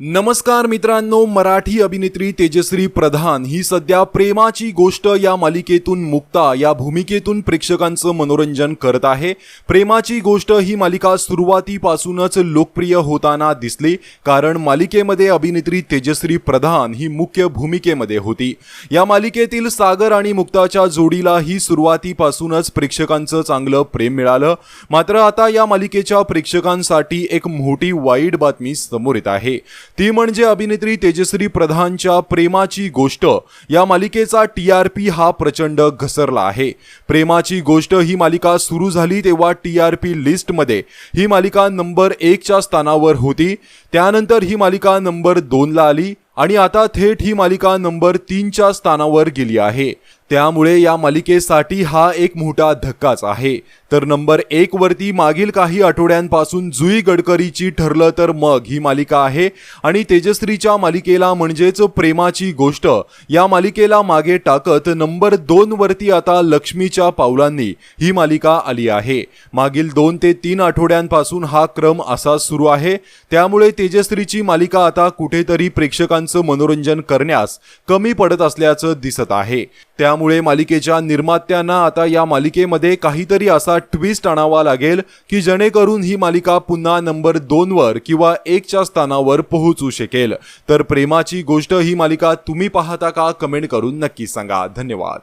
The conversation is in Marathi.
नमस्कार मित्रांनो मराठी अभिनेत्री तेजश्री प्रधान ही सध्या प्रेमाची गोष्ट या मालिकेतून मुक्ता या भूमिकेतून प्रेक्षकांचं मनोरंजन करत आहे. प्रेमाची गोष्ट ही मालिका सुरुवातीपासूनच लोकप्रिय होताना दिसली कारण मालिकेमध्ये अभिनेत्री तेजश्री प्रधान ही मुख्य भूमिकेमध्ये होती. या मालिकेतील सागर आणि मुक्ताच्या जोडीला ही सुरुवातीपासूनच प्रेक्षकांचं चांगलं प्रेम मिळालं. मात्र आता या मालिकेच्या प्रेक्षकांसाठी एक मोठी वाईट बातमी समोर येत आहे. ती म्हणजे अभिनेत्री तेजश्री प्रधानच्या प्रेमाची गोष्ट. या मालिकेचा टी आर पी हा प्रचंड घसरला आहे. प्रेमाची गोष्ट ही मालिका सुरू झाली तेव्हा टी आर पी लिस्टमध्ये ही मालिका नंबर एकच्या स्थानावर होती. त्यानंतर ही मालिका नंबर दोनला आली आणि आता थेट ही मालिका नंबर तीनच्या स्थानावर गेली आहे. त्यामुळे या मालिकेसाठी हा एक मोठा धक्काच आहे. तर नंबर एक वरती मागील काही आठवड्यांपासून जुई गडकरीची ठरलं तर मग ही मालिका आहे. आणि तेजश्रीच्या मालिकेला म्हणजेच प्रेमाची गोष्ट या मालिकेला मागे टाकत नंबर दोन वरती आता लक्ष्मीच्या पावलांनी ही मालिका आली आहे. मागील दोन ते तीन आठवड्यांपासून हा क्रम असा सुरू आहे. त्यामुळे तेजश्रीची मालिका आता कुठेतरी प्रेक्षकांचं मनोरंजन करण्यास कमी पडत असल्याचं दिसत आहे. त्या त्यामुळे मालिकेच्या निर्मात्यांना आता या मालिकेमध्ये काहीतरी असा ट्विस्ट आणावा लागेल की जेणेकरून ही मालिका पुन्हा नंबर दोनवर किंवा एकच्या स्थानावर पोहोचू शकेल. तर प्रेमाची गोष्ट ही मालिका तुम्ही पाहता का? कमेंट करून नक्की सांगा. धन्यवाद.